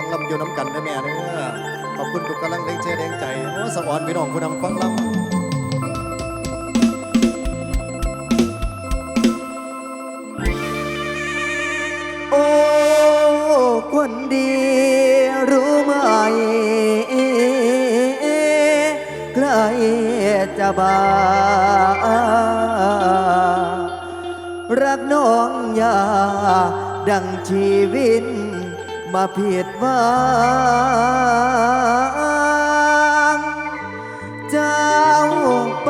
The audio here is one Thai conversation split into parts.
ฟังลำอยู่น้ำกันเด้แม่เด้อขอบคุณทุกกำลังแรงใจแรงใจโอ้สวรรค์พี่น้องผู้นำฟังลำโอ้คนดีรู้ไหมใครจะบ้ารักน้องอย่าดังชีวิต มาผิดหวังเจ้าไป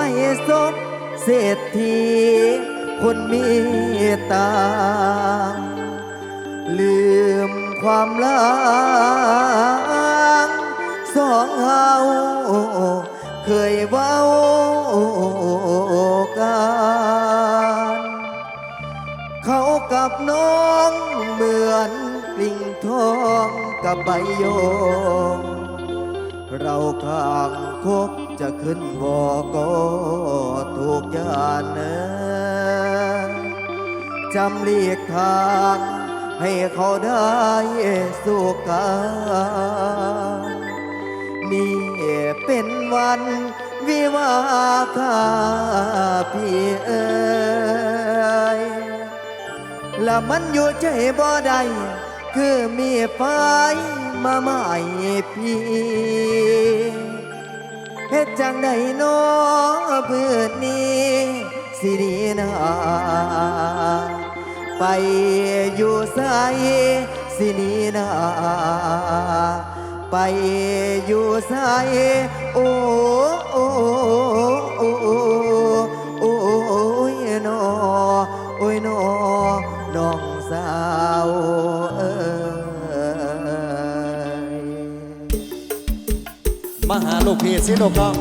ซบเศรษฐีคนมีตังค์ลืมความลังสองเฮาเคยเว้ากันเขากับน้องเหมือน ลิงทองกับใบโยง เราข้างคกจะขึ้นบอก็ถูกยานเนอจำเลียกทางให้เขาได้สู้กันนี่เป็นวันวิวาคาพี่เอ๋ยและมันอยู่ใจบ่ได้ คือมีไฟมาใหม่พี่เฮ็ดจังใดน้อเพื่อนนี้สิดีนาไปอยู่ใสสินีนาไปอยู่ใสโอ้โอ้โอ้โอ้โอ้โอ้ยนอโอ้ยนอน้อง สาวเอ้ยมาหาลูกพี่สิลูกน้อง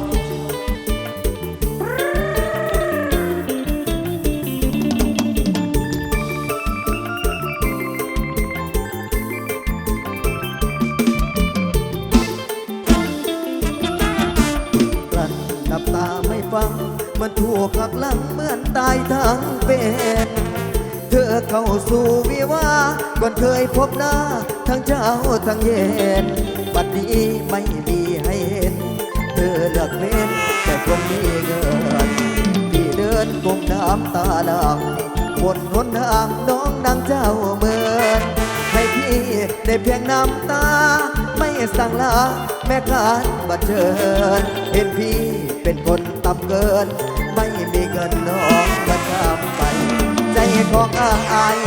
กลั้นน้ำตาไม่ฟัง มันถูกหักหลังเหมือนตายทั้งเป็น อเข้าสู่วิวาก่อนเคยพบหน้า ทั้งเช้าทั้งเย็นบัดนี้ไม่มีให้เห็น เธอเลือกเล่นแต่คนมีเงินที่เดินกงน้ำตาหลังบนหนทางน้องนางเจ้าเมือนให้พี่ได้เพียงน้ำตา ไม่สั่งลาแม่การบัดเชิญเห็นพี่เป็นคนต่ำเกิน ไม่มีเงินน้องมาทำไปใจ ของอาย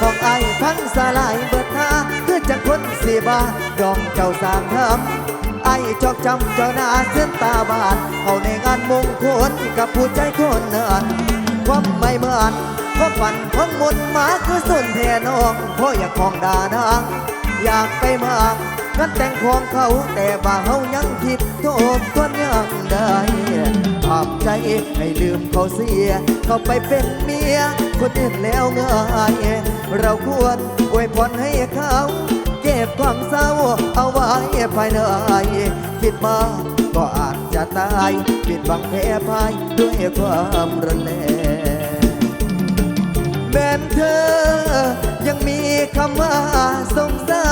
ของอายทั้งสลายเบิดท่าเพื่อจะคนสีบาดองเจ้าสางทำไอจอกจำเจ้าหน้าเส้นตาบานเอาในงานมงคลกับผู้ใจคนเนั้นความไม่เหมือนความฝันของมนต์มาคือส่วนแทนองเพราะอยากของดานางอยากไปเมากงานแต่งของเขาแต่ว่าเฮายังคิดโทษทวยังได้ภาพ ให้ลืมเขาเสีย เขาไปเป็นเมียคนอื่นแล้วเงยเราควรอวยพรให้เขาเก็บความเศร้าเอาไว้ภายในคิดมาก็อาจจะตายปิดบังแพ้ภายด้วยความรุนแรงแม้เธอ ยังมีคำว่าสงสา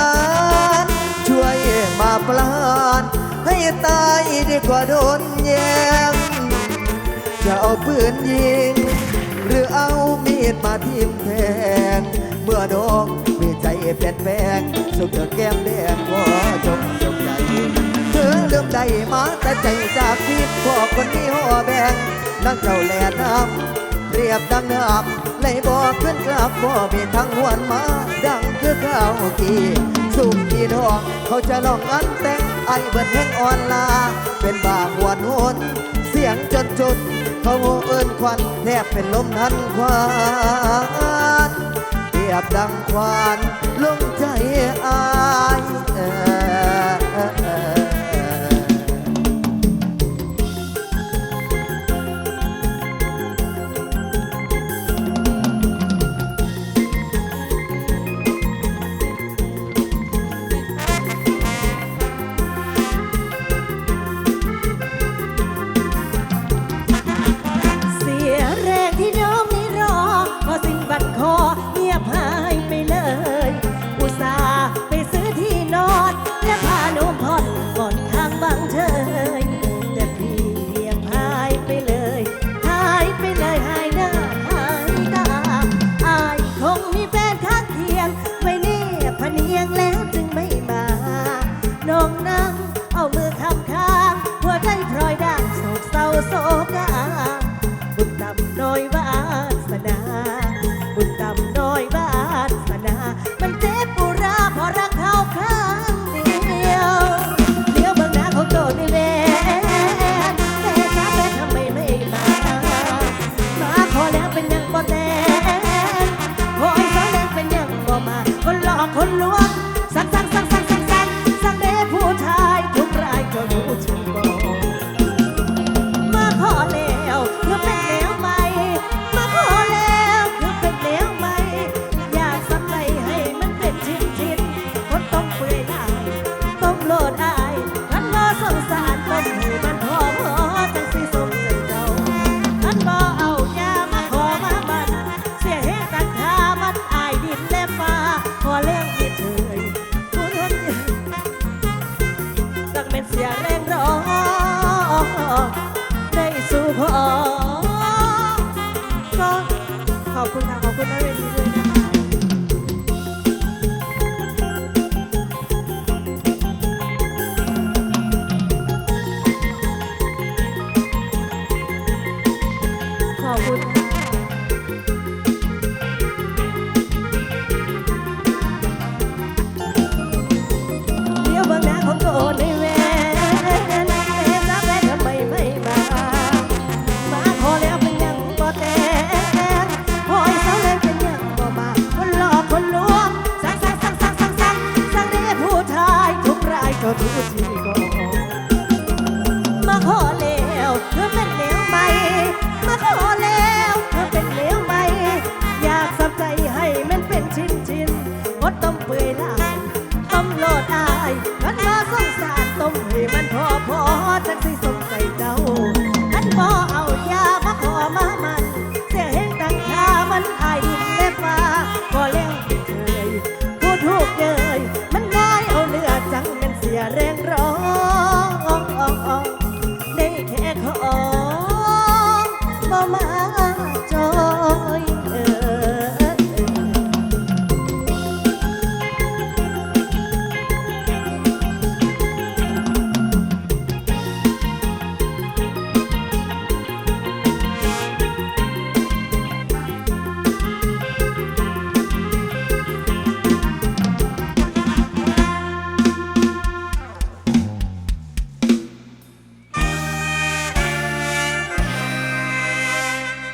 ร ช่วยมาปลานให้ตายดีกว่าโดนแย่ง จะเอาปืนยิง หรือเอามีดมาทิ่มแทงเมื่อดองมีใจเปลี่ยนแปลงสุขเธอแก้มแดงพอจงจงใจเธอเริ่มได้มาแต่ใจจากที่พ่อคนนี้ห่อแบงนั่งเจ้าแลน้ำเรียบดังน้ำไหลบ่อขึ้นกลับบ่มีทางหวนมา ดังคือข้าวกีสุกีดอกเขาจะลองอันแต่งไอเบิดแห่งอ่อนลา เป็นบาหวนหน เสียงจนจุดเขาโหเอิ้นควันแทบเป็นลมทันควานเปรียบดังควานลงใจอาย คุณค่ะ ขอบคุณนะเวทีด้วย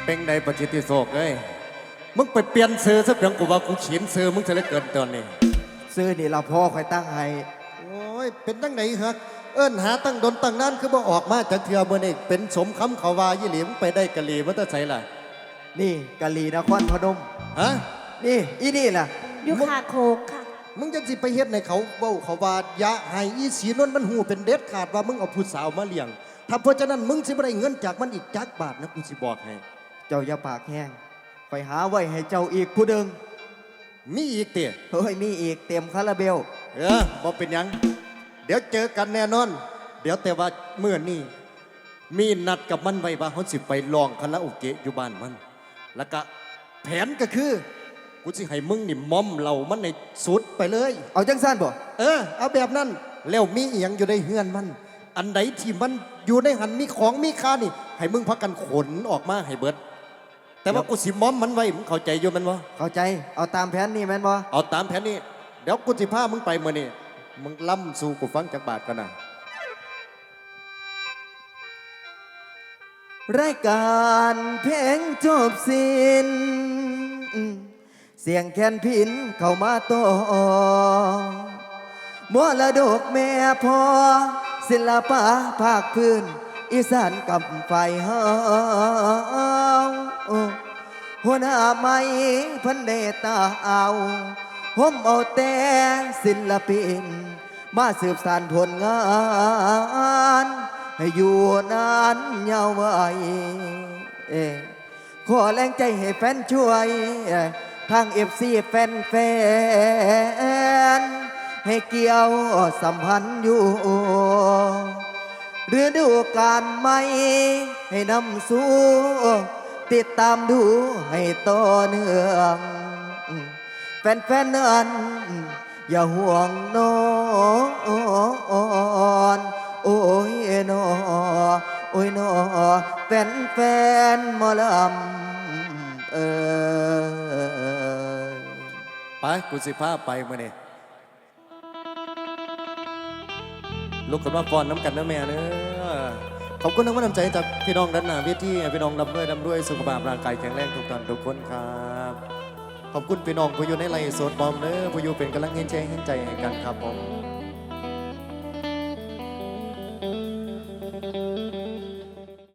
เป็นในปฏิทิโศกเอ้ยมึงไปเปลี่ยนซื้อซะเพียงกูว่ากูเขียนซื้อมึงจะได้เกินตอนนี้ซื้อนี่เราพ่อคอยตั้งให้โอ้ยเป็นตั้งไหนฮะเอิ้นหาตั้งดนตั้งนั้นคือบ่ออกมาจากเทือมื่อนี่เป็นสมคำเขาว่ายี่หลีมึงไปได้กะหลีมันจะใส่ล่ะนี่กะลีนครพนมฮะนี่อีนี่ล่ะอยู่ขาโคกค่ะมึงจะสิไปเฮ็ดในเขาเบ้าเขาว่ายะให้อีสีนวลมันหูเป็นเด็ดขาดว่ามึงเอาผู้สาวมาเลี้ยงถ้าเพราะฉะนั้นมึงสิบ่ได้เงินจากมันอีกจักบาทนะกูสิบอกให้ เจ้าอย่าปากแห้งไปหาไว้ให้เจ้าอีกผู้หนึ่งมีอีกเตี่ยเฮ้ยมีอีกเต็มคาราเบล เออบ่เป็นหยัง เดี๋ยวเจอกันแน่นอน เดี๋ยวแต่ว่าเมื่อนี้มีนัดกับมันไว้ว่าเขาสิไปลองคาราโอเกะอยู่บ้านมัน แล้วก็แผนก็คือกูสิให้มึงนี่มอมเหล่ามันในสุดไปเลย เอาจังสั้นบ่ เออ เอาแบบนั้นแล้วมีอีหยังอยู่ในเฮือนมัน อันใดที่มันอยู่ในหันมีของมีค่านี่ ให้มึงพักกันขนออกมาให้เบิด แต่ว่ากูสิมอมมันไว้มึงเข้าใจอยู่แมันวะเข้าใจ เอาตามแผนนี่แม่นบ่เอาตามแผนนี้เดี๋ยวกูสิพามึงไปมื่อนี่มึงล่ำสู่กูฟังจากบาทกันนะรายการเพลงจบสิ้นเสียงแคนพินเข้ามาต่อมรดกแม่พ่อศิลปะภาคพื้น อีสานกับไฟเฮาหัวหน้าไม่พันเดตาเอาผมเอาแต่ศิลปิน มาสืบสานผลงาน ให้อยู่นานยาวไว้ขอแรงใจให้แฟนช่วย ทางเอฟซีแฟนแฟนให้เกี่ยวสัมพันธ์อยู่ ฤดูการใหม่ให้นำสู่ติดตามดูให้ต่อเนื่องแฟนๆนั้นอย่าห่วงน้องโอ้ยนอโอ้ยนอแฟนแฟนมอลำเออไปกูสิพาไปมื่อนี่ ลุกขึ้นมาฟอนน้ำกันนะแม่เนอะขอบคุณทั้งน้ำใจจากพี่น้องด้านหน้าเวทีพี่น้องร่ำรวยร่ำรวยสุขภาพร่างกายแข็งแรงทุกท่านทุกคนครับขอบคุณพี่น้องผู้อยู่ในไลฟ์สดบอมเนอผู้อยู่เป็นกำลังเห็นใจเห็นใจให้กันครับผม